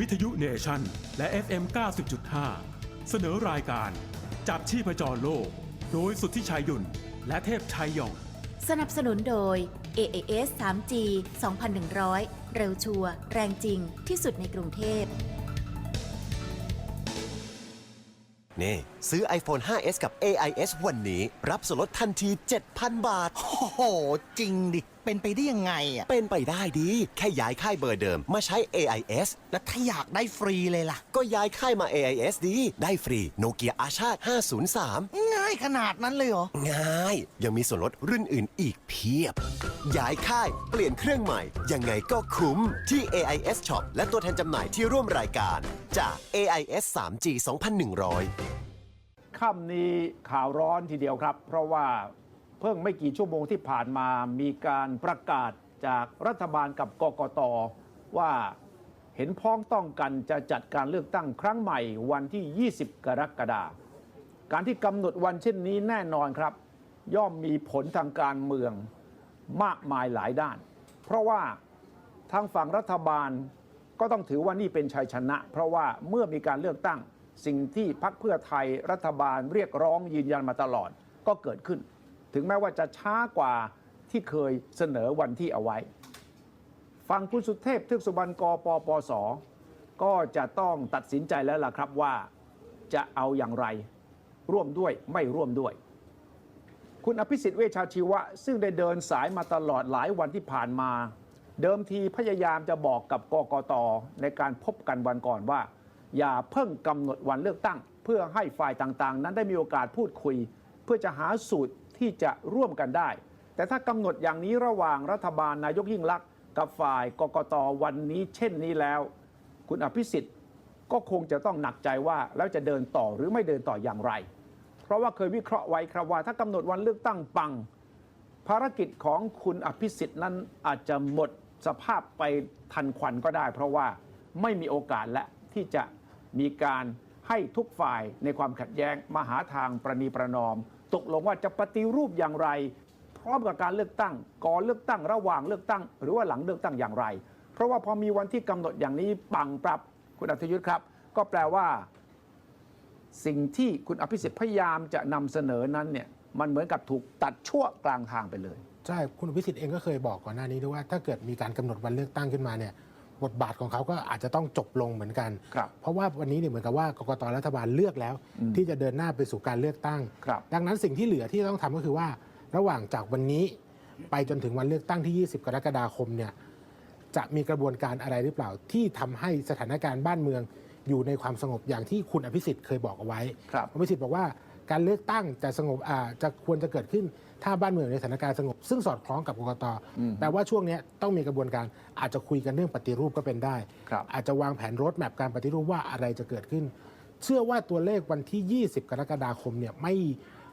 วิทยุเนชั่น และ FM 90.5 เสนอรายการจับชีพจรโลก โดยสุทธิชัยยุ่น และเทพชัยยอง สนับสนุนโดย AAS 3G 2100 เร็วชัวร์แรงจริงที่สุดในกรุงเทพ นี่ซื้อ iPhone 5s กับ AIS วันนี้ รับส่วนลดทันที 7,000 บาท โอ้โห จริงดิ เป็นไปได้ยังไงอะ เป็นไปได้ดี แค่ย้ายค่ายเบอร์เดิมมาใช้ AIS แล้วถ้าอยากได้ฟรีเลยล่ะ ก็ย้ายค่ายมา AIS ดี ได้ฟรีโนเกียอาชาติ 503ง่ายขนาดนั้นเลยเหรอ ง่าย ยังมีส่วนลดรุ่นอื่นอีกเพียบ ย้ายค่าย เปลี่ยนเครื่องใหม่ ยังไงก็คุ้มที่ AIS Shop และตัวแทนจำหน่ายที่ร่วมรายการ จาก AIS 3G 2100 ค่ำนี้ข่าวร้อนทีเดียวครับ เพราะว่าเพิ่งไม่กี่ชั่วโมงที่ผ่านมามีการประกาศจากรัฐบาลกับกกตว่าเห็นพ้องต้องกันจะจัดการเลือกตั้งครั้งใหม่วันที่ 20 กรกฎาคม การที่กำหนดวันเช่นนี้แน่นอนครับ ย่อมมีผลทางการเมืองมากมายหลายด้าน เพราะว่าทางฝั่งรัฐบาลก็ต้องถือว่านี่เป็นชัยชนะ เพราะว่าเมื่อมีการเลือกตั้งสิ่งที่พรรคเพื่อไทยรัฐบาลเรียกร้องยืนยันมาตลอดก็เกิดขึ้น ถึงแม้ว่าจะช้ากว่าที่เคยเสนอวันที่เอาไว้ฟังคุณสุเทพทึกสุบรรณกปปส ก็จะต้องตัดสินใจแล้วล่ะครับว่าจะเอาอย่างไร ร่วมด้วยไม่ร่วมด้วย คุณอภิสิทธิ์เวชชาชีวะ ซึ่งได้เดินสายมาตลอดหลายวันที่ผ่านมา เดิมทีพยายามจะบอกกับกกตในการพบกันวันก่อนว่า อย่าเพิ่งกำหนดวันเลือกตั้ง เพื่อให้ฝ่ายต่างๆ นั้นได้มีโอกาสพูดคุย เพื่อจะหาสูตรที่จะร่วมกันได้ แต่ถ้ากำหนดอย่างนี้ระหว่างรัฐบาลนายกยิ่งลักษณ์กับฝ่ายกกตวันนี้เช่นนี้แล้ว คุณอภิสิทธิ์ก็คงจะต้องหนักใจว่าแล้วจะเดินต่อหรือไม่เดินต่ออย่างไร เพราะว่าเคยวิเคราะห์ไว้ครับว่า ถ้ากำหนดวันเลือกตั้งปัง ภารกิจของคุณอภิสิทธิ์นั้นอาจจะหมดสภาพไปทันควันก็ได้ เพราะว่าไม่มีโอกาสและที่จะมีการให้ทุกฝ่ายในความขัดแย้งมาหาทางประนีประนอม ตกลงว่าจะปฏิรูปอย่างไร พร้อมกับการเลือกตั้งก่อนเลือกตั้งระหว่างเลือกตั้ง หรือว่าหลังเลือกตั้งอย่างไร เพราะว่าพอมีวันที่กำหนดอย่างนี้ปังปรับคุณอัธยุทธ์ครับ ก็แปลว่า สิ่งที่คุณอภิสิทธิ์พยายามจะนำเสนอนั้นเนี่ยมันเหมือนกับถูกตัดชั่วกลางทางไปเลย ใช่ คุณอภิสิทธิ์เองก็เคยบอกก่อนหน้านี้ด้วยว่า ถ้าเกิดมีการกำหนดวันเลือกตั้งขึ้นมาเนี่ยบทบาทของเขาก็อาจจะต้องจบลงเหมือนกัน ครับเพราะว่าวันนี้เนี่ยเหมือนกับว่ากกตรัฐบาลเลือกแล้ว อืมที่จะเดินหน้าไปสู่การเลือกตั้ง ครับ ดังนั้นสิ่งที่เหลือที่ต้องทำก็คือว่า ระหว่างจากวันนี้ ไปจนถึงวันเลือกตั้งที่ 20 กรกฎาคมเนี่ยจะมีกระบวนการอะไรหรือเปล่าที่ทำให้สถานการณ์บ้านเมือง อยู่ในความสงบอย่างที่คุณอภิสิทธิ์เคยบอกเอาไว้ครับคุณอภิสิทธิ์บอกว่าการเลือกตั้งจะสงบอ่าจะควรจะเกิดขึ้นถ้าบ้านเมืองในสถานการณ์สงบ ซึ่งสอดคล้องกับกกตอืมแปลว่าช่วงเนี้ยต้องมีกระบวนการอาจจะคุยกันเรื่องปฏิรูปก็เป็นได้ ครับอาจจะวางแผนรถแมพการปฏิรูปว่าอะไรจะเกิดขึ้น เชื่อว่าตัวเลขวันที่ 20 กรกฎาคมเนี่ยไม่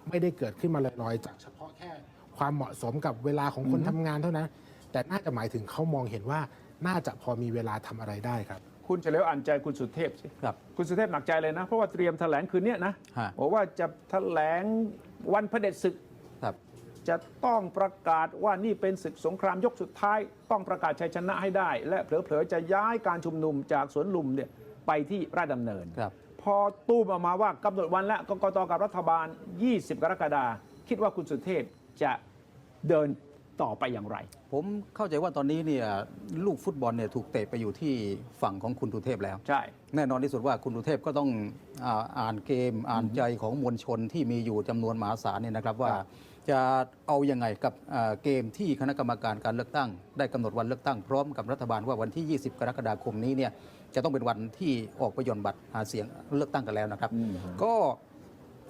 ไม่ได้เกิดขึ้นมาลอยๆ จากเฉพาะแค่ความเหมาะสมกับเวลาของคนทำงานเท่านั้น แต่น่าจะหมายถึงเขามองเห็นว่าน่าจะพอมีเวลาทำอะไรได้ครับ คุณเฉลียวอ่านใจคุณสุเทพสิครับ คุณสุเทพหนักใจเลยนะ เพราะว่าเตรียมแถลงคืนเนี้ยนะฮะ บอกว่าจะแถลงวันเผด็จศึก ครับ จะต้องประกาศว่านี่เป็นศึกสงครามยกสุดท้าย ต้องประกาศชัยชนะให้ได้ และเผลอๆจะย้ายการชุมนุมจากสวนลุมเนี่ยไปที่ราชดำเนิน ครับ พอตู้มออกมาว่ากำหนดวันและกกตกับรัฐบาล 20 กรกฎาคมคิดว่าคุณสุเทพจะเดิน ต่อไปอย่างไร ผมเข้าใจว่าตอนนี้เนี่ยลูกฟุตบอลเนี่ยถูกเตะไปอยู่ที่ฝั่งของคุณทุเทพแล้ว ใช่ แน่นอนที่สุดว่าคุณทุเทพก็ต้องอาอ่านเกมอ่านใจของมวลชนที่มีอยู่จำนวนมหาศาลเนี่ยนะครับว่า จะเอายังไงกับอ่าเกมที่คณะกรรมการการเลือกตั้ง ได้กำหนดวันเลือกตั้งพร้อมกับรัฐบาลว่าวันที่ 20 กรกฎาคมนี้เนี่ยจะต้องเป็นวันที่ออกประยนต์บัตรหาเสียงเลือกตั้งกันแล้วนะครับอืมก็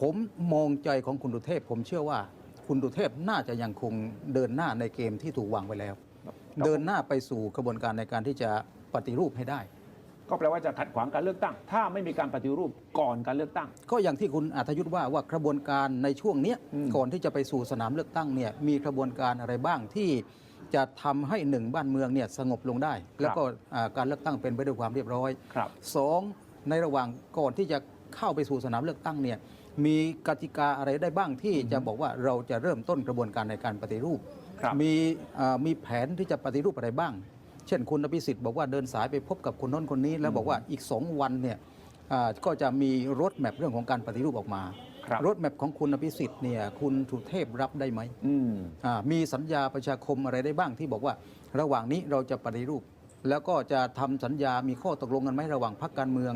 ผมมองใจของคุณดุเทพ ผมเชื่อว่า คุณดุเทพน่าจะยังคงเดินหน้าในเกมที่ถูกวางไว้แล้ว เดินหน้าไปสู่กระบวนการในการที่จะปฏิรูปให้ได้ ก็แปลว่าจะขัดขวางการเลือกตั้ง ถ้าไม่มีการปฏิรูปก่อนการเลือกตั้ง ก็อย่างที่คุณอาทยุทธ์ว่าว่ากระบวนการในช่วงเนี้ยอืมก่อนที่จะไปสู่สนามเลือกตั้งเนี่ยมีกระบวนการอะไรบ้างที่จะทำให้หนึ่งบ้านเมืองเนี่ยสงบลงได้ แล้วก็อ่าการเลือกตั้งเป็นไปด้วยความเรียบร้อยครับสองในระหว่างก่อนที่จะเข้าไปสู่สนามเลือกตั้งเนี่ย มีกติกาอะไรได้บ้างที่จะบอกว่าเราจะเริ่มต้นกระบวนการในการปฏิรูปครับมีอ่ามีแผนที่จะปฏิรูปอะไรบ้าง เช่นคุณอภิสิทธิ์บอกว่าเดินสายไปพบกับคนโน้นคนนี้ แล้วบอกว่าอีก 2 วันเนี่ยอ่าก็จะมีรถแมพเรื่องของการปฏิรูปออกมาครับรถแมพของคุณอภิสิทธิ์เนี่ยคุณสุเทพรับได้ไหมอืมอ่ามีสัญญาประชาคมอะไรได้บ้างที่บอกว่า ระหว่างนี้เราจะปฏิรูป แล้วก็จะทำสัญญามีข้อตกลงกันไหมระหว่างพรรคการเมือง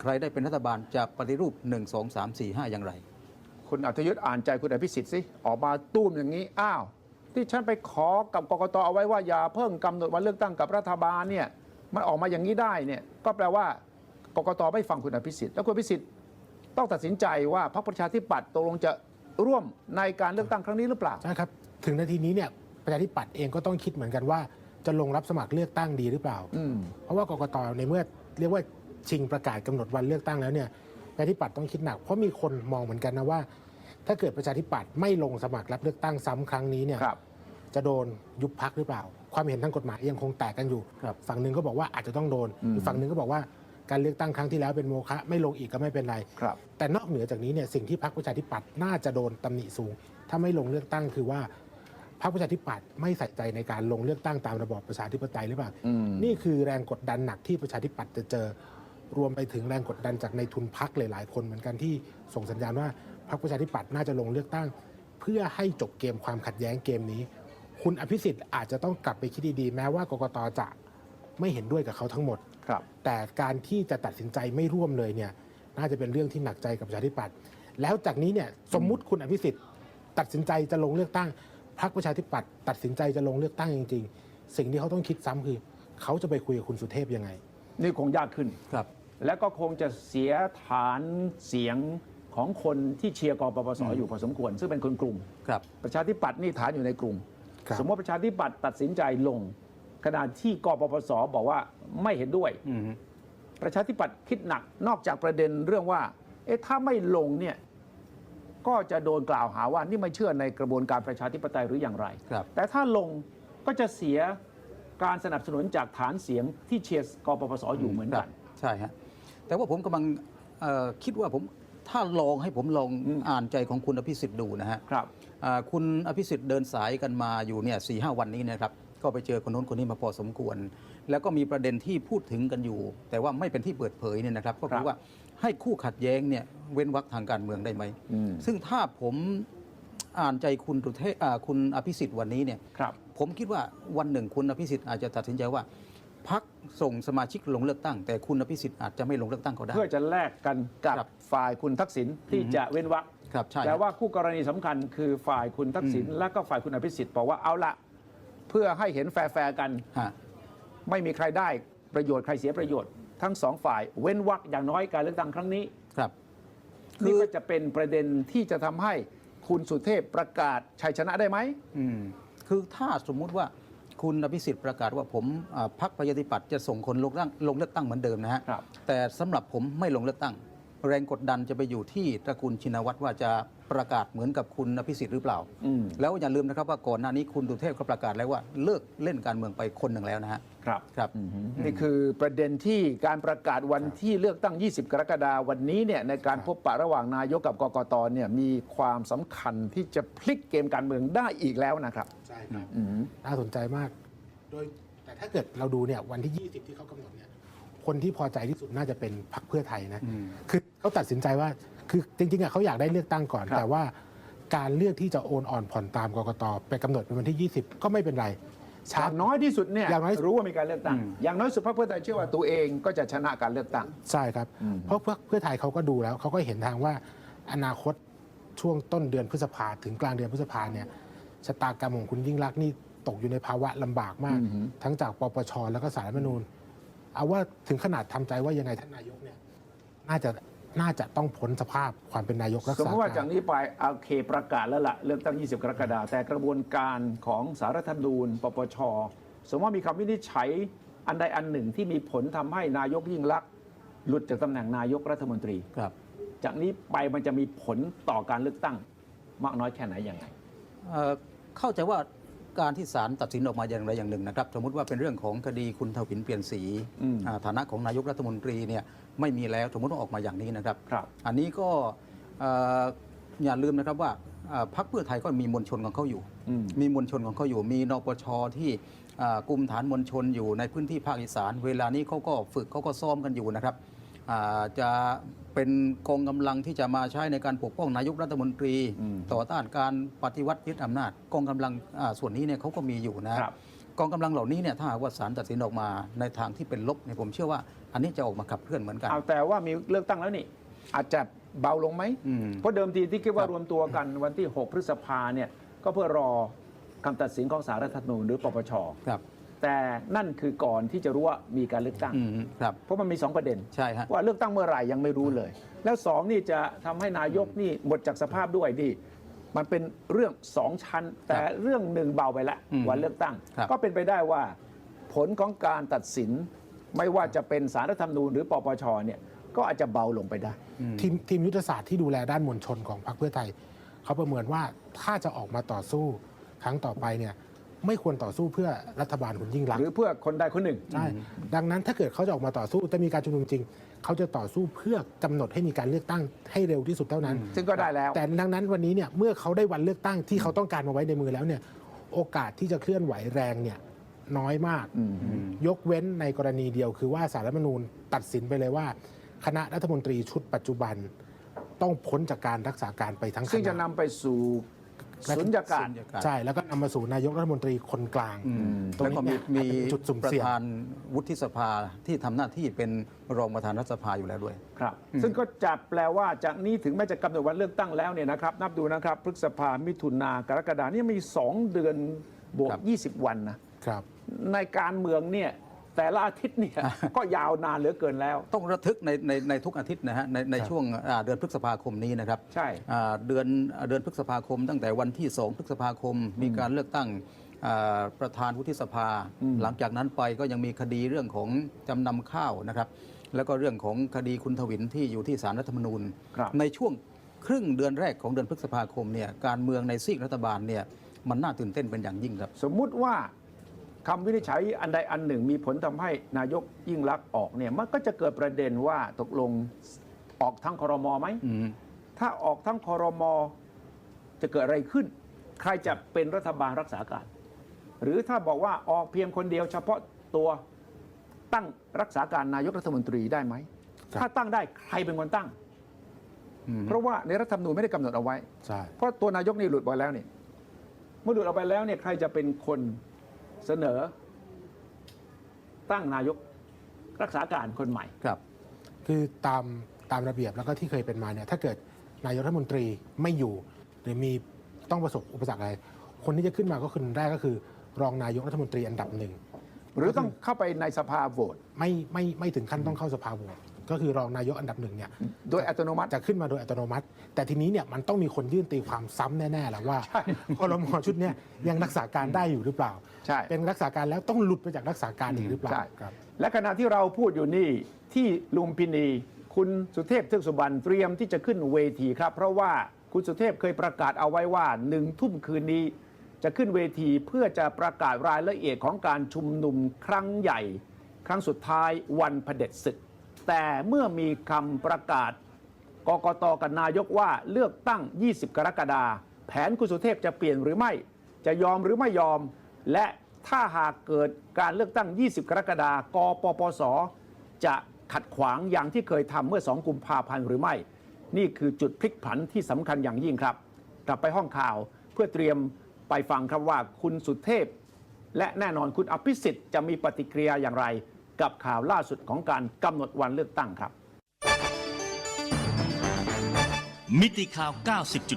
ใครได้เป็นรัฐบาลจะปฏิรูป 1 2 3 4 5 อย่างไร คุณอัธยุทธ์อ่านใจคุณอภิสิทธิ์สิออกมาตุ้มอย่างนี้อ้าว ที่ฉันไปขอกับกกตเอาไว้ว่าอย่าเพิ่งกำหนดวันเลือกตั้งกับรัฐบาลเนี่ยมันออกมาอย่างนี้ได้เนี่ยก็แปลว่ากกตไม่ฟังคุณอภิสิทธิ์แล้วคุณอภิสิทธิ์ต้องตัดสินใจว่าพรรคประชาธิปัตย์ตกลงจะร่วมในการเลือกตั้งครั้งนี้หรือเปล่าใช่ครับถึงนาทีนี้เนี่ยประชาธิปัตย์เองก็ต้องคิดเหมือนกันว่าจะลงรับสมัครเลือกตั้งดีหรือเปล่าอืมเพราะว่ากกตในเมื่อเรียกว่า ชิงประกาศกำหนดวันเลือกตั้งแล้วเนี่ยประชาธิปัตย์ต้องคิดหนัก เพราะมีคนมองเหมือนกันนะว่า ถ้าเกิดประชาธิปัตย์ไม่ลงสมัครรับเลือกตั้งซ้ำครั้งนี้เนี่ยครับจะโดนยุบพักหรือเปล่า ความเห็นทางกฎหมายยังคงแตกกันอยู่ครับฝั่งหนึ่งก็บอกว่าอาจจะต้องโดนอืมอีกฝั่งหนึ่งก็บอกว่าการเลือกตั้งครั้งที่แล้วเป็นโมฆะไม่ลงอีกก็ไม่เป็นไรครับแต่นอกเหนือจากนี้เนี่ยสิ่งที่พรรคประชาธิปัตย์น่าจะโดนตำหนิสูง ถ้าไม่ลงเลือกตั้งคือว่าพรรคประชาธิปัตย์ไม่ใส่ใจในการลงเลือกตั้งตามระบอบประชาธิปไตยหรือเปล่าอืมนี่คือแรงกดดันหนักที่ประชาธิปัตย์จะเจอ รวมไปถึงแรงกดดันจากในทุนพักหลาย ๆ คนเหมือนกันที่ส่งสัญญาณว่าพรรคประชาธิปัตย์น่าจะลงเลือกตั้ง เพื่อให้จบเกมความขัดแย้งเกมนี้ คุณอภิสิทธิ์อาจจะต้องกลับไปคิดดี ๆ แม้ว่ากกตจะไม่เห็นด้วยกับเขาทั้งหมด ครับ แต่การที่จะตัดสินใจไม่ร่วมเลยเนี่ยน่าจะเป็นเรื่องที่หนักใจกับประชาธิปัตย์แล้วจากนี้เนี่ยสมมุติคุณอภิสิทธิ์ ตัดสินใจจะลงเลือกตั้งพรรคประชาธิปัตย์ตัดสินใจจะลงเลือกตั้งจริง ๆ สิ่งที่เขาต้องคิดซ้ำคือ เขาจะไปคุยกับคุณสุเทพยังไง นี่คงยากขึ้น ครับ แล้วก็คงจะเสียฐานเสียงของคนที่เชียร์กปปสอยู่พอสมควร ซึ่งเป็นคนกลุ่ม ครับ ประชาธิปัตย์นี่ฐานอยู่ในกลุ่ม ครับ สมมติประชาธิปัตย์ตัดสินใจลงขณะที่กปปสบอกว่าไม่เห็นด้วย อืม ประชาธิปัตย์คิดหนักนอกจากประเด็นเรื่องว่า เอ๊ะถ้าไม่ลงเนี่ยก็จะโดนกล่าวหาว่านี่ไม่เชื่อในกระบวนการประชาธิปไตยหรืออย่างไร ครับ แต่ถ้าลงก็จะเสียการสนับสนุนจากฐานเสียงที่เชียร์กปปสอยู่เหมือนกัน ใช่ฮะ แต่ว่าผมกำลังเอ่อคิดว่าผมถ้าลองให้ผมลองอืมอ่านใจของคุณอภิสิทธิ์ดูนะฮะครับ อ่าคุณอภิสิทธิ์เดินสายกันมาอยู่เนี่ยสี่ห้าวันนี้นะครับ ก็ไปเจอคนโน้นคนนี้มาพอสมควร แล้วก็มีประเด็นที่พูดถึงกันอยู่ แต่ว่าไม่เป็นที่เปิดเผยเนี่ยนะครับ ก็ครัคือบว่าให้คู่ขัดแย้งเนี่ยเว้นวรรคทางการเมืองได้ไหมอืม ซึ่งถ้าผมอ่านใจคุณตุเทพอ่าคุณอภิสิทธิ์วันนี้เนี่ย ครับ ผมคิดว่าวันหนึ่งคุณอภิสิทธิ์อาจจะตัดสินใจว่าพัก ส่งสมาชิกลงเลือกตั้ง แต่คุณอภิสิทธิ์อาจจะไม่ลงเลือกตั้งก็ได้ เพื่อจะแลกกันกับครับฝ่ายคุณทักษิณที่จะเว้นวรรคครับใช่แต่ว่าคู่กรณีสำคัญคือฝ่ายคุณทักษิณอืมและก็ฝ่ายคุณอภิสิทธิ์บอกว่าเอาละเพื่อให้เห็นแฟร์ๆกัน ฮะ ไม่มีใครได้ประโยชน์ใครเสียประโยชน์ทั้งสองฝ่ายเว้นวรรคอย่างน้อยการเลือกตั้งครั้งนี้ ครับนี่ก็จะเป็นประเด็นที่จะทำให้คุณสุเทพประกาศชัยชนะได้ไหม อืมคือถ้าสมมุติว่า คุณอภิสิทธิ์ประกาศว่าผมอ่าพรรคประชาธิปัตย์จะส่งคนลงเลือกตั้งลงเลือกตั้งเหมือนเดิมนะฮะครับแต่สำหรับผมไม่ลงเลือกตั้ง แรงกดดันจะไปอยู่ที่ตระกูลชินวัตรว่าจะประกาศเหมือนกับคุณอภิสิทธิ์หรือเปล่าอืมแล้วอย่าลืมนะครับว่าก่อนหน้านี้คุณดุเทพก็ประกาศแล้วว่าเลิกเล่นการเมืองไปคนหนึ่งแล้วนะฮะครับครับนี่คือประเด็นที่การประกาศวันที่เลือกตั้ง 20 กรกฎาคมวันนี้เนี่ยในการพบปะระหว่างนายกกับกกตเนี่ยมีความสำคัญที่จะพลิกเกมการเมืองได้อีกแล้วนะครับใช่ครับอืมน่าสนใจมาก โดยแต่ถ้าเกิดเราดูเนี่ยวันที่ 20 ที่เขากำหนดเนี่ย คนที่พอใจที่สุดน่าจะเป็นพรรคเพื่อไทยนะอืมคือเขาตัดสินใจว่าคือจริงๆอะเขาอยากได้เลือกตั้งก่อนครับแต่ว่าการเลือกที่จะโอนอ่อนผ่อนตามกกตไปกำหนดเป็นวันที่ 20 ก็ไม่เป็นไรอช้าย่างน้อยที่สุดเนี่ยอย่างน้อย รู้ว่ามีการเลือกตั้งอืมอย่างน้อยสุดพรรคเพื่อไทยเชื่อว่าตัวเองก็จะชนะการเลือกตั้ง ใช่ครับอืมเพราะเพื่อเพื่อไทยเขาก็ดูแล้วเขาก็เห็นทางว่าอนาคตช่วงต้นเดือนพฤษภาถึงกลางเดือนพฤษภาเนี่ยชะตากรรมของคุณยิ่งรักษณ์นี่ตกอยู่ในภาวะลำบากมาก ทั้งจากปปชแล้วก็สารรัฐธรรมนูญ เอาว่าถึงขนาดทำใจว่ายังไงท่านนายกเนี่ยน่าจะน่าจะต้องพ้นสภาพความเป็นนายกรักสมษามติว่าการจากนี้ไปโอเคประกาศแล้วละเลือกตั้ง 20 กรกฎาคมแต่กระบวนการของสารรัฐธรรมนูญปปช สมมติว่ามีคำวินิจฉัยอันใดอันหนึ่งที่มีผลทำให้นายกยิ่งลักษณ์หลุดจากตำแหน่งนายกรัฐมนตรีครับ จากนี้ไปมันจะมีผลต่อการเลือกตั้งมากน้อยแค่ไหนยังไงเอ่อเข้าใจว่า การที่ศาลตัดสินออกมาอย่างไรอย่างหนึ่งนะครับ สมมติว่าเป็นเรื่องของคดีคุณทวินเปลี่ยนสีอืมอ่าฐานะของนายกรัฐมนตรีเนี่ยไม่มีแล้วสมมติว่าออกมาอย่างนี้นะครับครับอันนี้ก็เอ่ออย่าลืมนะครับว่าอ่าพรรคเพื่อไทยก็มีมวลชนของเขาอยู่อืมมีมวลชนของเขาอยู่ มีนปชที่อ่ากลุ่มฐานมวลชนอยู่ในพื้นที่ภาคอีสาน เวลานี้เขาก็ฝึกเขาก็ซ้อมกันอยู่นะครับอ่า จะเป็นกองกำลังที่จะมาใช้ในการปกป้องนายกรัฐมนตรีอืมต่อต้านการปฏิวัติยึดอำนาจกองกำลังอ่าส่วนนี้เนี่ยเขาก็มีอยู่นะครับกองกำลังเหล่านี้เนี่ยถ้าหากว่าศาลตัดสินออกมาในทางที่เป็นลบเนี่ยผมเชื่อว่า อันนี้จะออกมาขับเคลื่อนเหมือนกันเอาแต่ว่ามีเลือกตั้งแล้วนี่ อาจจะเบาลงไหมอืมเพราะเดิมทีที่คิดว่าครับรวมตัวกันวันที่ 6 พฤษภาเนี่ยก็เพื่อรอคำตัดสินของสารรัฐธรรมนูญหรือปปชครับ แต่นั่นคือก่อนที่จะรู้ว่ามีการเลือกตั้ง อืมครับ เพราะมันมี 2 ประเด็น ใช่ฮะ ว่าเลือกตั้งเมื่อไหร่ยังไม่รู้เลย แล้วสองนี่จะทำให้นายกนี่หมดจากสภาพด้วยที่มันเป็นเรื่องสองชั้น แต่เรื่องหนึ่งเบาไปแล้วอืมวันเลือกตั้ง ครับ ก็เป็นไปได้ว่า ผลของการตัดสิน ไม่ว่าจะเป็นสารรัฐธรรมนูญหรือปปชเนี่ยก็อาจจะเบาลงไปได้ ทีมทีมยุทธศาสตร์ที่ดูแลด้านมวลชนของพรรคเพื่อไทย เขาประเมินว่าถ้าจะออกมาต่อสู้ครั้งต่อไปเนี่ย ไม่ควรต่อสู้เพื่อรัฐบาลคุณยิ่งรักษหณ์ รือเพื่อคนใดคนหนึ่ง ใช่ ดังนั้นถ้าเกิดเขาจะออกมาต่อสู้จะมีการชุมนุมจริง เขาจะต่อสู้เพื่อกำหนดให้มีการเลือกตั้งให้เร็วที่สุดเท่านั้น ซึ่งก็ได้แล้ว แต่ดังนั้นวันนี้เนี่ยเมื่อเขาได้วันเลือกตั้งที่เขาต้องการมาไว้ในมือแล้วเนี่ยโอกาสที่จะเคลื่อนไหวแรงเนี่ยน้อยมาก ยกเว้นในกรณีเดียวคือว่าสารรัฐธรรมนูญตัดสินไปเลยว่า คณะรัฐมนตรีชุดปัจจุบัน ต้องพ้นจากการรักษาการไปทั้งคณะซึ่งจะนำไปสู่ สุญญากาศ สุญญากาศ ใช่ แล้วก็นำมาสู่นายกรัฐมนตรีคนกลาง อืมตรงแล้วก็นี้มีเนี่ยมีอาจจะเป็นจุดสุ่มประเสี่ยง ธานวุฒิสภาที่ทำหน้าที่เป็นรองประธานรัฐสภาอยู่แล้วด้วย ครับ ซึ่งก็จะแปลว่าจากนี้ถึงแม้จะกำหนดวันเลือกตั้งแล้วเนี่ยนะครับ นับดูนะครับ พฤษภามิถุนากรกฎานี่มี 2 เดือนบวก ครับ 20 วันนะครับ ในการเมืองเนี่ย แต่ละอาทิตย์เนี่ยก็ยาวนานเหลือเกินแล้ว ต้องระทึกในในในทุกอาทิตย์นะฮะในในครับช่วงอ่าเดือนพฤษภาคมนี้นะครับใช่ อ่าเดือนเดือนพฤษภาคม ตั้งแต่วันที่ 2 พฤษภาคม มีการเลือกตั้งอ่าประธานวุฒิสภา หลังจากนั้นไปก็ยังมีคดีเรื่องของจำนำข้าวนะครับ แล้วก็เรื่องของคดีคุณทวินที่อยู่ที่ศาลรัฐธรรมนูญ ครับ ในช่วงครึ่งเดือนแรกของเดือนพฤษภาคมเนี่ยการเมืองในซีกรัฐบาลเนี่ยมันน่าตื่นเต้นเป็นอย่างยิ่งครับ สมมุติว่า คำวินิจฉัยอันใดอันหนึ่งมีผลทำให้นายกยิ่งรักษณ์ออกเนี่ยมันก็จะเกิดประเด็นว่าตกลงออกทั้งครมไหมอืมถ้าออกทั้งคอรมอจะเกิดอะไรขึ้น ใครจะเป็นรัฐบาลรักษาการ หรือถ้าบอกว่าออกเพียงคนเดียวเฉพาะตัวตั้งรักษาการนายกรัฐมนตรีได้ไหมครับถ้าตั้งได้ใครเป็นคนตั้งอืมเพราะว่าในรัฐธรรมนูญไม่ได้กำหนดเอาไว้ใช่เพราะตัวนายกนี่หลุดไปแล้วนี่เมื่อหลุดออกไปแล้วเนี่ยใครจะเป็นคน เสนอ ตั้งนายกรักษาการคนใหม่ ครับ คือตามตามระเบียบแล้วก็ที่เคยเป็นมาเนี่ยถ้าเกิดนายกรัฐมนตรีไม่อยู่ หรือมีต้องประสบอุปสรรคอะไร คนที่จะขึ้นมาก็คือแรกก็คือ รองนายกรัฐมนตรีอันดับหนึ่ง หรือต้องเข้าไปในสภาโหวตไม่ไม่ไม่ถึงขั้นต้องเข้าสภาโหวตก็คือรองนายกอันดับหนึ่งเนี่ยโดยอัตโนมัติจะขึ้นมาโดยอัตโนมัติ แต่ทีนี้เนี่ยมันต้องมีคนยื่นตีความซ้ำแน่ๆแหละว่าใช่คอรมอชุดเนี้ยยังรักษาการได้อยู่หรือเปล่าใช่เป็นรักษาการแล้วต้องหลุดไปจากรักษาการอีกหรือเปล่าใช่ครับและขณะที่เราพูดอยู่นี่ที่ลุมพินี คุณสุเทพเทือกสุบรรณเตรียมที่จะขึ้นเวทีครับ เพราะว่าคุณสุเทพเคยประกาศเอาไว้ว่าหนึ่งทุ่มคืนนี้ จะขึ้นเวทีเพื่อจะประกาศรายละเอียดของการชุมนุมครั้งใหญ่ ครั้งสุดท้ายวันเผด็จศึก แต่เมื่อมีคำประกาศกกตกับนายกว่าเลือกตั้ง 20 กรกฎาคมแผนคุณสุเทพจะเปลี่ยนหรือไม่ จะยอมหรือไม่ยอม และถ้าหากเกิดการเลือกตั้ง 20 กรกฎาคมกปปส จะขัดขวางอย่างที่เคยทำเมื่อ 2 กุมภาพันธ์หรือไม่ นี่คือจุดพลิกผันที่สำคัญอย่างยิ่งครับ กลับไปห้องข่าวเพื่อเตรียม ไปฟังครับว่าคุณสุเทพ และแน่นอนคุณอภิสิทธิ์จะมีปฏิกิริยาอย่างไร กับข่าวล่าสุดของการกำหนดวันเลือกตั้งครับ มิติข่าว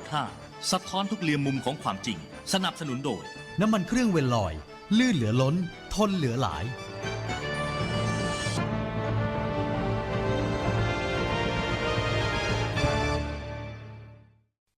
90.5 สะท้อนทุกเรียมมุมของความจริง สนับสนุนโดย น้ำมันเครื่องเวลลอย ลื่นเหลือล้น ทนเหลือหลาย